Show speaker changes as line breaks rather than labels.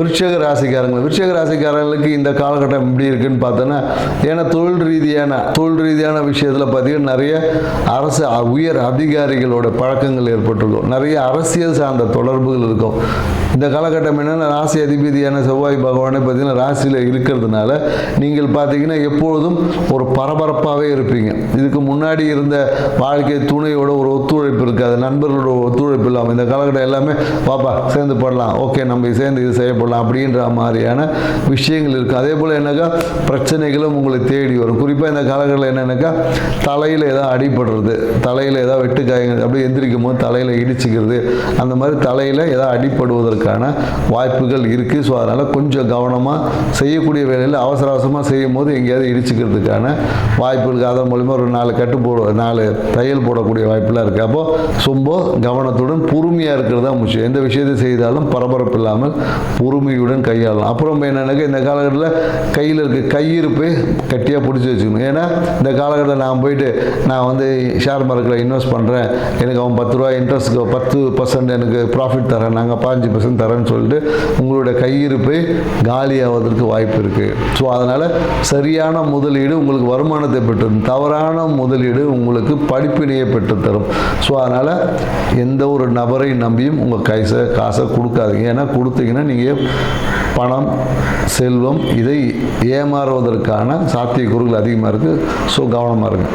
விருட்சக ராசிக்காரங்க விருட்சக ராசிக்காரங்களுக்கு இந்த காலகட்டம் எப்படி இருக்குன்னு பார்த்தோன்னா ஏன்னா தொழில் ரீதியான தொழில் ரீதியான விஷயத்தில் பார்த்தீங்கன்னா நிறைய அரசு உயர் அதிகாரிகளோட பழக்கங்கள் ஏற்பட்டிருக்கும். நிறைய அரசியல் சார்ந்த தொடர்புகள் இருக்கும். இந்த காலகட்டம் என்னென்னா ராசி அதிபதியான செவ்வாய் பகவானே பார்த்தீங்கன்னா ராசியில் இருக்கிறதுனால நீங்கள் பார்த்தீங்கன்னா எப்பொழுதும் ஒரு பரபரப்பாகவே இருப்பீங்க. இதுக்கு முன்னாடி இருந்த வாழ்க்கை துணையோட ஒரு ஒத்து இருக்காது நண்பர்களோட ஒத்துழைப்பு இல்லாமல் இந்த காலகட்டம் எல்லாமே பாப்பா சேர்ந்து போடலாம். ஓகே நம்ம சேர்ந்து இது செய்யப்படலாம் அப்படின்ற மாதிரியான விஷயங்கள் இருக்குது அதே போல் என்னக்கா பிரச்சனைகளும் உங்களை தேடி வரும். குறிப்பாக இந்த காலகட்டத்தில் என்னென்னாக்கா தலையில் ஏதாவது அடிபடுறது தலையில் ஏதாவது வெட்டுக்காயங்கள் அப்படியே எந்திரிக்கும் போது தலையில் இடிச்சுக்கிறது அந்த மாதிரி தலையில் ஏதாவது அடிப்படுவதற்கான வாய்ப்புகள் இருக்குது ஸோ அதனால் கொஞ்சம் கவனமாக செய்யக்கூடிய வேலையில் அவசர அவசரமாக செய்யும் போது எங்கேயாவது இடிச்சுக்கிறதுக்கான வாய்ப்பு இருக்குது அதன் மூலிமா ஒரு நாலு கட்டு போடு நாலு தையல் போடக்கூடிய வாய்ப்புலாம் இருக்குது அப்போது ரொம்ப கவனத்துடன் பொறுமையாக இருக்கிறது தான் முக்கியம். எந்த விஷயத்தை செய்தாலும் பரபரப்பு இல்லாமல் பொறுமையுடன் கையாளலாம். அப்புறம் என்னென்னாக்கா இந்த காலகட்டத்தில் கையில் இருக்க கையிருப்பை கட்டியாக பிடிச்சி வச்சுக்கணும். ஏன்னா இந்த காலகட்டத்தில் நான் போயிட்டு நான் வந்து ஷேர் மார்க்கெட்டில் இன்வெஸ்ட் பண்ணுறேன் எனக்கு அவன் பத்து ரூபா இன்ட்ரெஸ்ட்க்கு பத்து பர்சன்ட் எனக்கு ப்ராஃபிட் தரேன் நாங்கள் பாஞ்சு பர்சன்ட் தரேன்னு சொல்லிட்டு உங்களுடைய கையிருப்பை காலியாவதற்கு வாய்ப்பு இருக்குது ஸோ அதனால் சரியான முதலீடு உங்களுக்கு வருமானத்தை பெற்று தவறான முதலீடு உங்களுக்கு படிப்பினையை பெற்றுத்தரும் ஸோ அதனால் எந்த ஒரு நபரை நம்பியும் உங்கள் கைசை காசை கொடுக்காதீங்க. ஏன்னா கொடுத்தீங்கன்னா நீங்கள் பணம் செல்வம் இதை ஏமாறுவதற்கான சாத்தியக்கூறுகள் அதிகமாக இருக்குது ஸோ கவனமாக இருங்க.